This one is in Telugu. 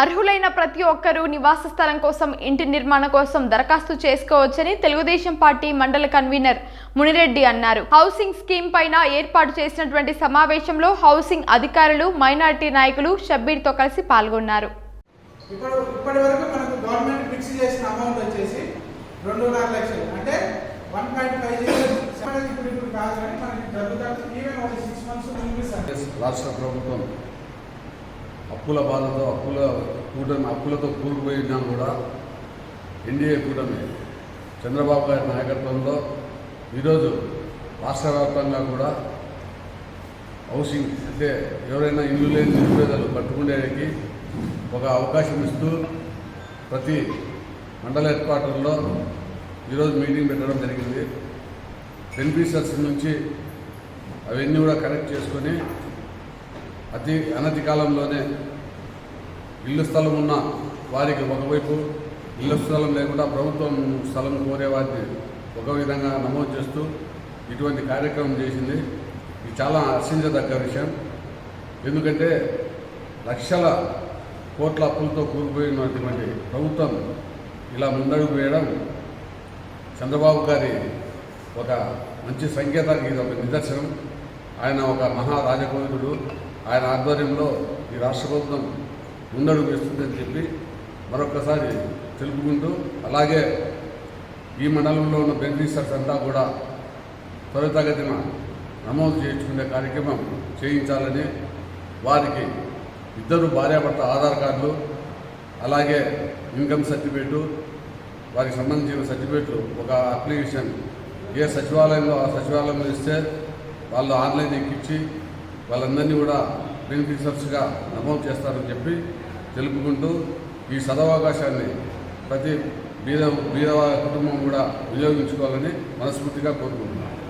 అర్హులైన ప్రతి ఒక్కరూ నివాస స్థలం కోసం ఇంటి నిర్మాణం కోసం దరఖాస్తు చేసుకోవచ్చని తెలుగుదేశం పార్టీ మండల కన్వీనర్ మునిరెడ్డి అన్నారు. హౌసింగ్ స్కీమ్ పైన ఏర్పాటు చేసినటువంటి సమావేశంలో హౌసింగ్ అధికారులు మైనారిటీ నాయకులు షబ్బీర్తో కలిసి పాల్గొన్నారు. ఇప్పుడు ఇప్పటి వరకు మనకు గవర్నమెంట్ ఫిక్స్ చేసిన అమౌంట్ వచ్చేసి రెండున్నర లక్షలు. అంటే వన్ పాయింట్ ఫైవ్ జీరో ఇప్పుడు ఇప్పుడు కాదు కానీ మనకి డబ్బు ఈవెన్ ఒక సిక్స్ మంత్స్ ముందు రాష్ట్ర ప్రభుత్వం అప్పుల బాధతో అప్పుల కూటమి అప్పులతో కూలిపోయినా కూడా ఎన్డీఏ కూటమి చంద్రబాబు గారి నాయకత్వంలో ఈరోజు రాష్ట్ర వ్యాప్తంగా కూడా హౌసింగ్ అంటే ఎవరైనా ఇల్లు లేని నిరుపేదలు పట్టుకునేకి ఒక అవకాశం ఇస్తూ ప్రతి మండల హెడ్ క్వార్టర్లో ఈరోజు మీటింగ్ పెట్టడం జరిగింది. బెనిఫిషర్స్ నుంచి అవన్నీ కూడా కనెక్ట్ చేసుకొని అతి అనతి కాలంలోనే ఇల్లు స్థలం ఉన్న వారికి ఒకవైపు ఇల్లు స్థలం లేకుండా ప్రభుత్వం స్థలం కోరే వారిని ఒక విధంగా నమోదు చేస్తూ ఇటువంటి కార్యక్రమం చేసింది. ఇది చాలా హర్షించదగ్గ విషయం. ఎందుకంటే లక్షల కోట్ల అప్పులతో కూలిపోయినటువంటి ప్రభుత్వం ఇలా ముందడుగు వేయడం చంద్రబాబు గారి ఒక మంచి సంకేతానికి ఇది ఒక నిదర్శనం. ఆయన ఒక మహా రాజకోవిదుడు ఆయన ఆధ్వర్యంలో ఈ రాష్ట్ర ప్రభుత్వం ముందడుగు వేస్తుందని చెప్పి మరొకసారి తెలుపుకుంటూ అలాగే ఈ మండలంలో ఉన్న బెనిఫిషర్స్ అంతా కూడా త్వరితగతిన నమోదు చేయించుకునే కార్యక్రమం చేయించాలని వారికి ఇద్దరు భార్యాభర్త ఆధార్ కార్డులు అలాగే ఇన్కమ్ సర్టిఫికేటు వారికి సంబంధించిన సర్టిఫికేట్లు ఒక అప్లికేషన్ ఏ సచివాలయంలో ఆ సచివాలయంలో ఇస్తే వాళ్ళు ఆన్లైన్ ఎక్కించి వాళ్ళందరినీ కూడా బెనిఫిషర్స్గా నమోదు చేస్తారని చెప్పి తెలుపుకుంటూ ఈ సదవకాశాన్ని ప్రతి బీద బీద కుటుంబం కూడా వినియోగించుకోవాలని మనస్ఫూర్తిగా కోరుకుంటున్నాను